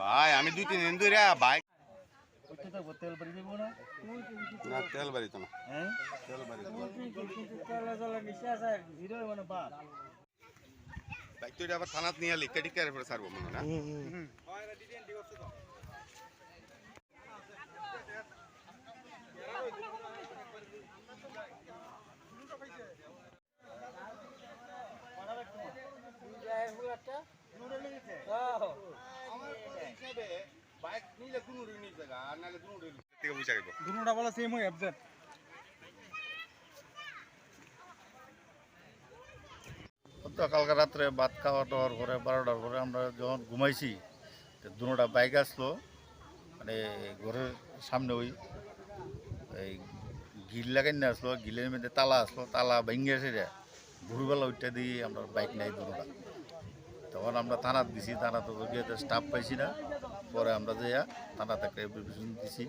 ভাই আমি দুই তিন দিন ধরে বাইক তেল বাড়ি যাব না না তেল বাড়িত না। হ্যাঁ? তেল বাড়িত মানে বাইক তো আবার থানাত নিয়ে লিখতে টিকে এরপরে ছাড়বো মনে হয়। না বাইক নিলে কোনো নিয়ে জায়গা আর নাহলে কোনো থেকে বুঝা গেল দুটা বলা সেম অ্যাবজেট তো কালকে রাত্রে ভাত খাওয়া দাওয়ার পরে বারোটার পরে আমরা যখন ঘুমাইছি তো দুটা বাইক আসলো মানে ঘরের সামনে ওই এই গিল লাগাই নিয়ে আসলো গিলের মধ্যে তালা আসলো তালা ভেঙে এসে রে ভোরবেলা উঠতে দিয়ে আমরা বাইক নাই দুটা তখন আমরা থানাত দিছি থানাতে গিয়ে স্টাফ পাইছি না পরে আমরা যাইয়া থানাতে একটা এপ্লিকেশন দিছি।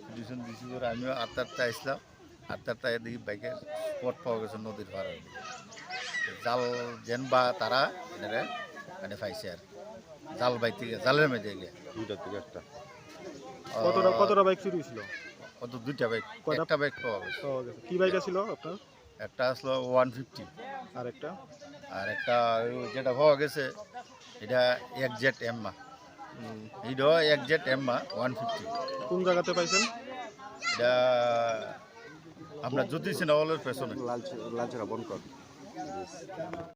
এপ্লিকেশন দিছি পরে আমিও আটটা আটটা আসলাম আটটা আটটায় দেখি বাইকে স্পট পাওয়া গেছে নদীর পাড়ে। জাল যেন বা তারা এনেরে মানে পাইছে আর জাল বাইক থেকে জালের মধ্যে গিয়ে। দুইটার থেকে একটা। কতটা কতটা বাইক চুরি হয়েছিল? কত দুইটা বাইক কয়টা? একটা বাইক পাওয়া গেছে। কি বাইক ছিল আপনার? একটা আসলো ওয়ান ফিফটি। আর একটা আর একটা যেটা পাওয়া গেছে এটা এক জেট এম্মা। এইটা এক জেট এম্মা ওয়ান ফিফটি। কোন জায়গাতে পাইছেন? এটা আপনার জ্যোতি সিনেমা হলের পেছনে। লাল লাল বন্ধ কর।